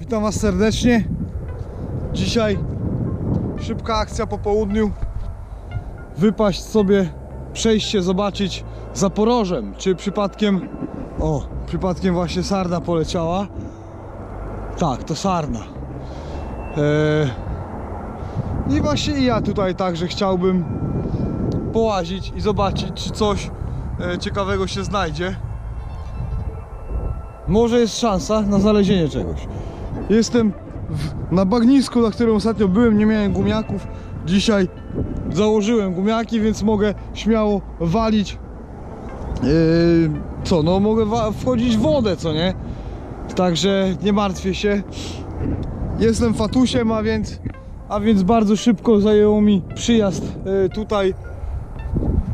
Witam Was serdecznie. Dzisiaj szybka akcja po południu. Wypaść sobie, przejść się, zobaczyć za porożem, czy przypadkiem, o, przypadkiem właśnie sarna poleciała. Tak, to sarna. Eee, I właśnie i ja tutaj także chciałbym połazić i zobaczyć, czy coś ciekawego się znajdzie. Może jest szansa na znalezienie czegoś. Jestem w, na bagnisku, na którym ostatnio byłem, nie miałem gumiaków. Dzisiaj założyłem gumiaki, więc mogę śmiało walić. Yy, co, no mogę wchodzić w wodę, co nie? Także nie martwię się. Jestem fatusiem, a więc, a więc bardzo szybko zajęło mi przyjazd yy, tutaj.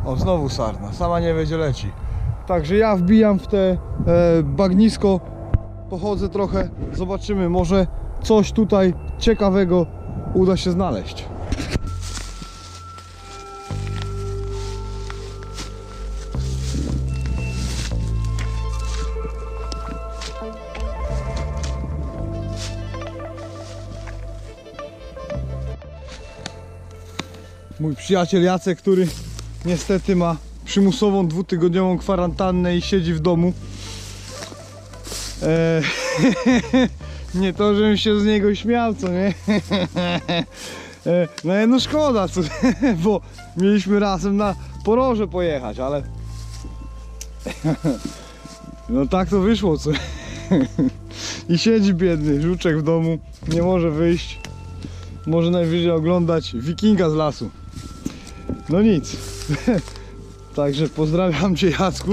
O, znowu sarna, sama nie wie gdzie leci. Także ja wbijam w te e, bagnisko, pochodzę trochę, zobaczymy, może coś tutaj ciekawego uda się znaleźć. Mój przyjaciel Jacek, który niestety ma przymusową dwutygodniową kwarantannę i siedzi w domu. Eee, nie to, żebym się z niego śmiał, co nie? Eee, no no szkoda, co, bo mieliśmy razem na poroże pojechać, ale no tak to wyszło, co i siedzi biedny żuczek w domu, nie może wyjść, może najwyżej oglądać wikinga z lasu. No nic. Także pozdrawiam Cię Jacku.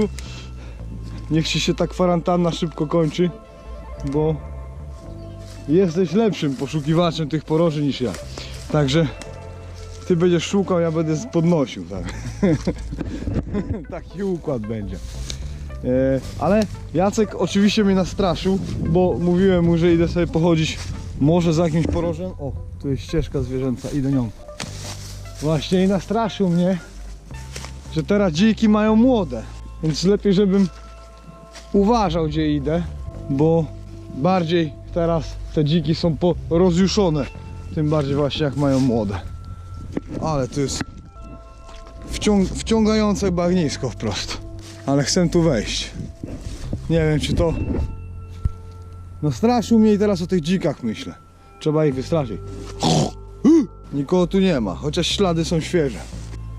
Niech Ci się ta kwarantanna szybko kończy, bo jesteś lepszym poszukiwaczem tych poroży niż ja. Także Ty będziesz szukał, ja będę podnosił. Tak. Taki układ będzie. E, ale Jacek oczywiście mnie nastraszył, bo mówiłem mu, że idę sobie pochodzić może za jakimś porożem. O, tu jest ścieżka zwierzęca, idę nią. Właśnie i nastraszył mnie, że teraz dziki mają młode. Więc lepiej, żebym uważał, gdzie idę, bo bardziej teraz te dziki są rozjuszone. Tym bardziej właśnie jak mają młode. Ale to jest wciąg wciągające bagnisko wprost. Ale chcę tu wejść. Nie wiem, czy to. No straszył mnie i teraz o tych dzikach myślę. Trzeba ich wystraszyć. Nikogo tu nie ma, chociaż ślady są świeże.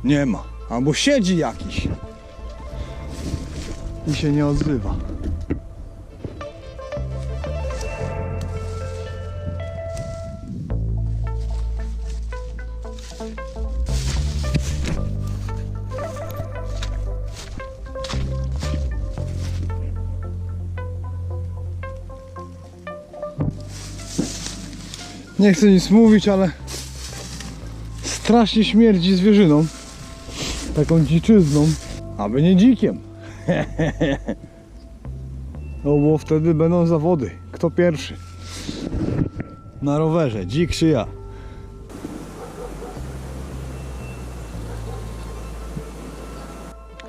Nie ma. Albo siedzi jakiś. I się nie odzywa. Nie chcę nic mówić, ale strasznie śmierdzi zwierzyną. Taką dziczyzną, aby nie dzikiem. No bo wtedy będą zawody. Kto pierwszy? Na rowerze, dzik czy ja?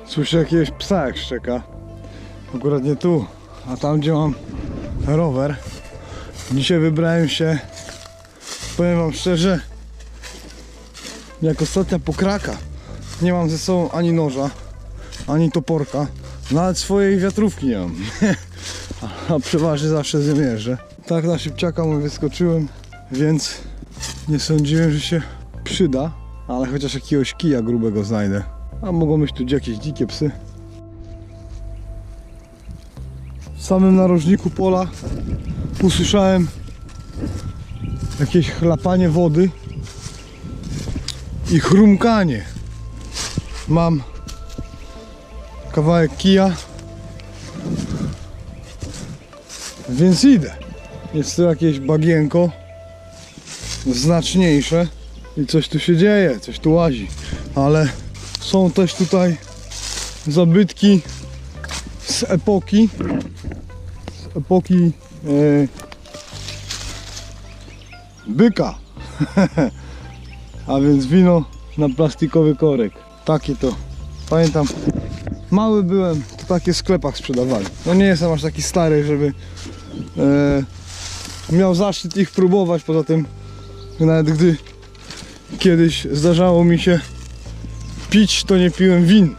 Słyszę jakiegoś psa jak szczeka. Akurat nie tu, a tam gdzie mam rower. Dzisiaj wybrałem się, powiem wam szczerze, jak ostatnia pokraka. Nie mam ze sobą ani noża, ani toporka. Nawet swojej wiatrówki nie mam. A przeważnie zawsze z nią jeżdżę. Tak na szybciaka mu wyskoczyłem, więc nie sądziłem, że się przyda. Ale chociaż jakiegoś kija grubego znajdę. A mogą być tu jakieś dzikie psy. W samym narożniku pola usłyszałem jakieś chlapanie wody i chrumkanie. Mam kawałek kija, więc idę. Jest tu jakieś bagienko znaczniejsze i coś tu się dzieje, coś tu łazi, ale są też tutaj zabytki z epoki, z epoki e, byka. A więc wino na plastikowy korek. Takie to. Pamiętam mały byłem, to takie w sklepach sprzedawali. No nie jestem aż taki stary, żeby e, miał zaszczyt ich próbować. Poza tym, nawet gdy kiedyś zdarzało mi się pić, to nie piłem win.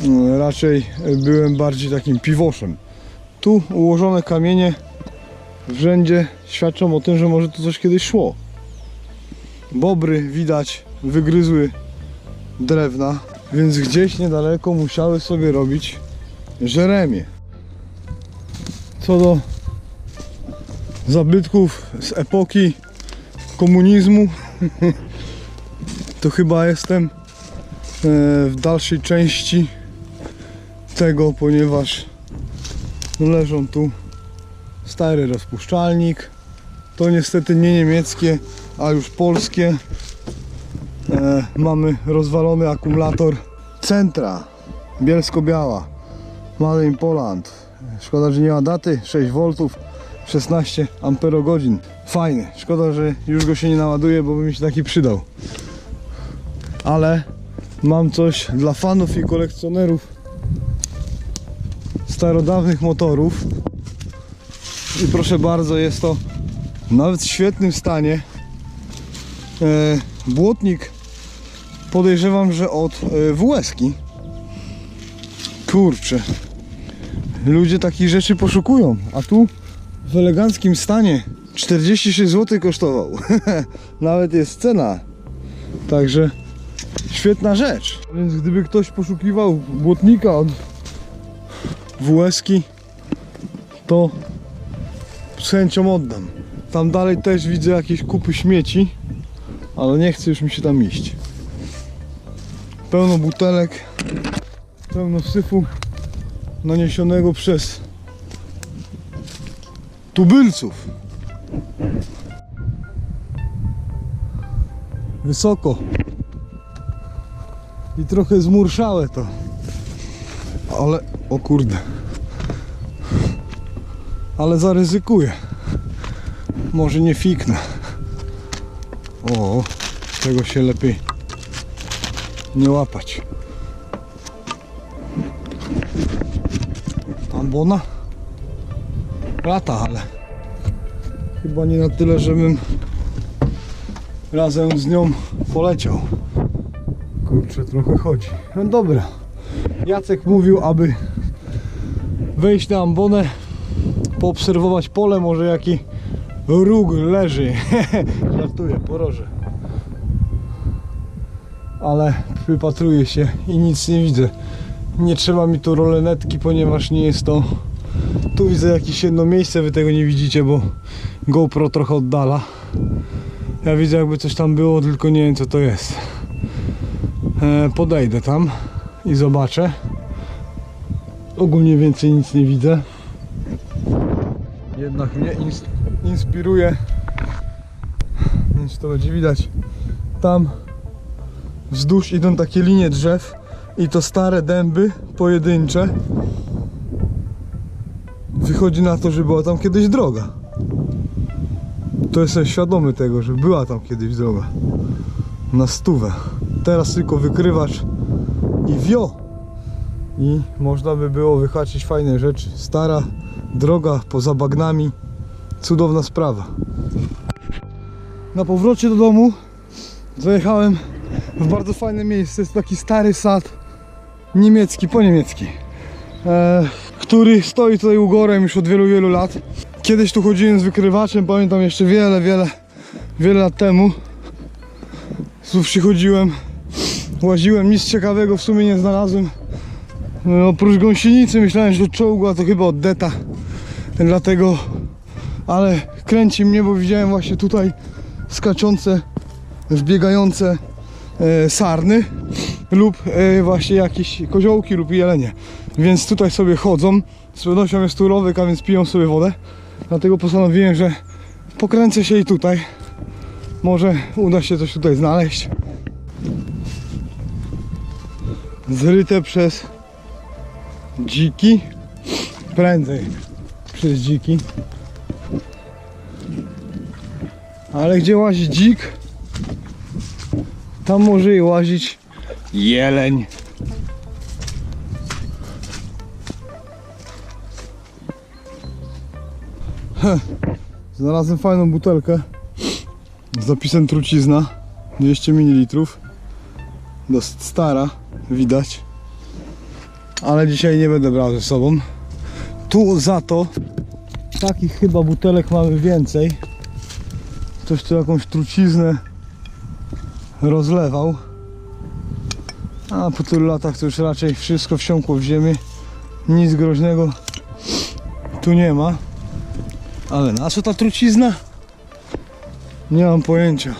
No, raczej byłem bardziej takim piwoszem. Tu ułożone kamienie w rzędzie świadczą o tym, że może tu coś kiedyś szło. Bobry widać wygryzły drewna, więc gdzieś niedaleko musiały sobie robić żeremie. Co do zabytków z epoki komunizmu, to chyba jestem e, w dalszej części tego, ponieważ leżą tu stary rozpuszczalnik. To niestety nie niemieckie, a już polskie. E, mamy rozwalony akumulator Centra Bielsko-Biała Made in Poland. Szkoda, że nie ma daty 6 V 16 amperogodzin. Fajny. Szkoda, że już go się nie naładuje, bo by mi się taki przydał. Ale mam coś dla fanów i kolekcjonerów starodawnych motorów. I proszę bardzo, jest to nawet w świetnym stanie. E, błotnik podejrzewam, że od e, WS-ki. Kurczę. Ludzie takich rzeczy poszukują, a tu w eleganckim stanie 46 zł kosztował. Nawet jest cena. Także świetna rzecz. Więc gdyby ktoś poszukiwał błotnika od WS-ki, to z chęcią oddam. Tam dalej też widzę jakieś kupy śmieci, ale nie chce już mi się tam iść. Pełno butelek, pełno syfu naniesionego przez tubylców. Wysoko. I trochę zmurszałe to. Ale, o kurde. Ale zaryzykuję. Może nie fiknę. O, tego się lepiej nie łapać. Ambona? Lata, ale chyba nie na tyle, żebym razem z nią poleciał. Kurczę, trochę chodzi. No dobra. Jacek mówił, aby wejść na ambonę, poobserwować pole, może jaki róg leży. Żartuję, poroże. Ale wypatruję się i nic nie widzę. Nie trzeba mi tu rolenetki, ponieważ nie jest to... Tu widzę jakieś jedno miejsce, wy tego nie widzicie, bo GoPro trochę oddala. Ja widzę jakby coś tam było, tylko nie wiem co to jest. E, podejdę tam i zobaczę. Ogólnie więcej nic nie widzę. Jednak mnie ins- inspiruje. Nie wiem, czy to będzie widać. Tam wzdłuż idą takie linie drzew i to stare dęby pojedyncze. Wychodzi na to, że była tam kiedyś droga. To jestem świadomy tego, że była tam kiedyś droga. Na stówę. Teraz tylko wykrywacz i wio. I można by było wyhaczyć fajne rzeczy. Stara droga poza bagnami. Cudowna sprawa. Na powrocie do domu zajechałem w bardzo fajne miejsce. Jest taki stary sad niemiecki, po niemiecki, e, który stoi tutaj ugorem już od wielu, wielu lat. Kiedyś tu chodziłem z wykrywaczem, pamiętam jeszcze wiele, wiele, wiele lat temu. Tu przychodziłem, łaziłem, nic ciekawego w sumie nie znalazłem. No, oprócz gąsienicy myślałem, że od czołgu, a to chyba od deta. Dlatego, ale kręci mnie, bo widziałem właśnie tutaj skaczące, wbiegające sarny lub e, właśnie jakieś koziołki lub jelenie. Więc tutaj sobie chodzą. Z pewnością jest tu rowyk, a więc piją sobie wodę. Dlatego postanowiłem, że pokręcę się i tutaj. Może uda się coś tutaj znaleźć. Zryte przez dziki. Prędzej przez dziki. Ale gdzie łazi dzik, tam może i łazić jeleń. Heh. Znalazłem fajną butelkę z napisem trucizna. 200 ml dosyć stara, widać. Ale dzisiaj nie będę brał ze sobą. Tu za to takich chyba butelek mamy więcej. Coś tu jakąś truciznę rozlewał. A po tylu latach to już raczej wszystko wsiąkło w ziemię. Nic groźnego tu nie ma. Ale na co ta trucizna? Nie mam pojęcia.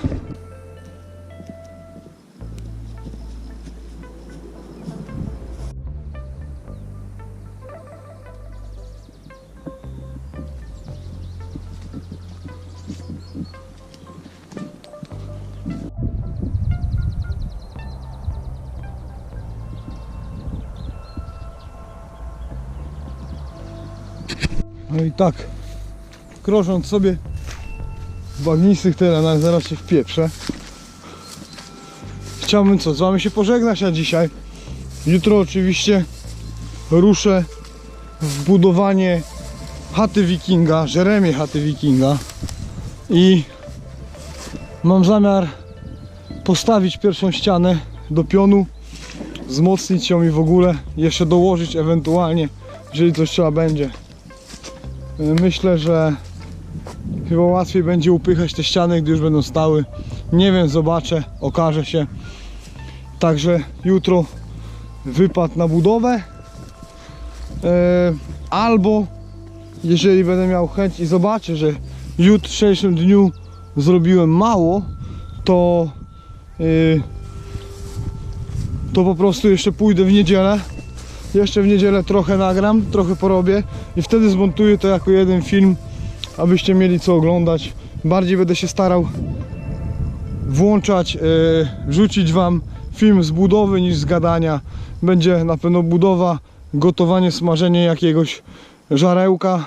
No i tak, krążąc sobie w bagnistych terenach, zaraz się wpieprzę. Chciałbym co, z wami się pożegnać na dzisiaj. Jutro oczywiście ruszę w budowanie chaty wikinga, Jeremię chaty wikinga i mam zamiar postawić pierwszą ścianę do pionu, wzmocnić ją i w ogóle jeszcze dołożyć ewentualnie, jeżeli coś trzeba będzie. Myślę, że chyba łatwiej będzie upychać te ściany, gdy już będą stały. Nie wiem, zobaczę, okaże się. Także jutro wypad na budowę. E, albo jeżeli będę miał chęć i zobaczę, że w jutrzejszym dniu zrobiłem mało, to e, to po prostu jeszcze pójdę w niedzielę jeszcze w niedzielę trochę nagram, trochę porobię i wtedy zmontuję to jako jeden film, abyście mieli co oglądać. Bardziej będę się starał włączać, e, wrzucić wam film z budowy niż z gadania. Będzie na pewno budowa, gotowanie, smażenie jakiegoś żarełka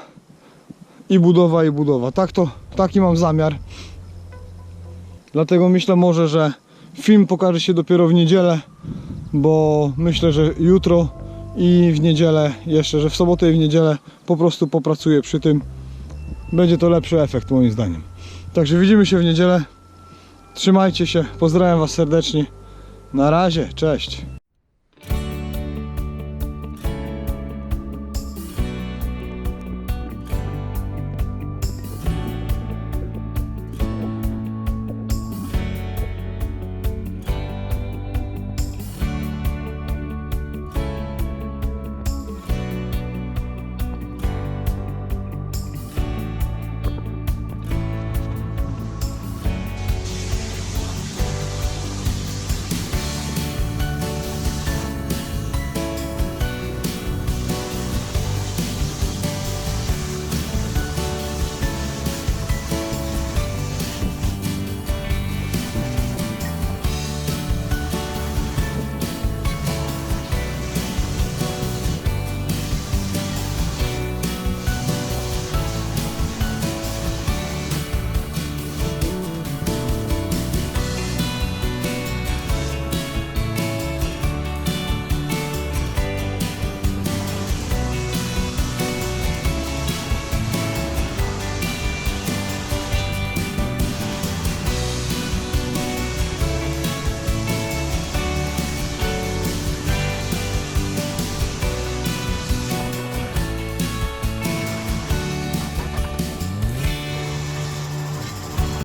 i budowa i budowa. Tak to, taki mam zamiar. Dlatego myślę może, że film pokaże się dopiero w niedzielę, bo myślę, że jutro i w niedzielę jeszcze, że w sobotę i w niedzielę po prostu popracuję przy tym. Będzie to lepszy efekt moim zdaniem. Także widzimy się w niedzielę. Trzymajcie się, pozdrawiam Was serdecznie. Na razie, cześć.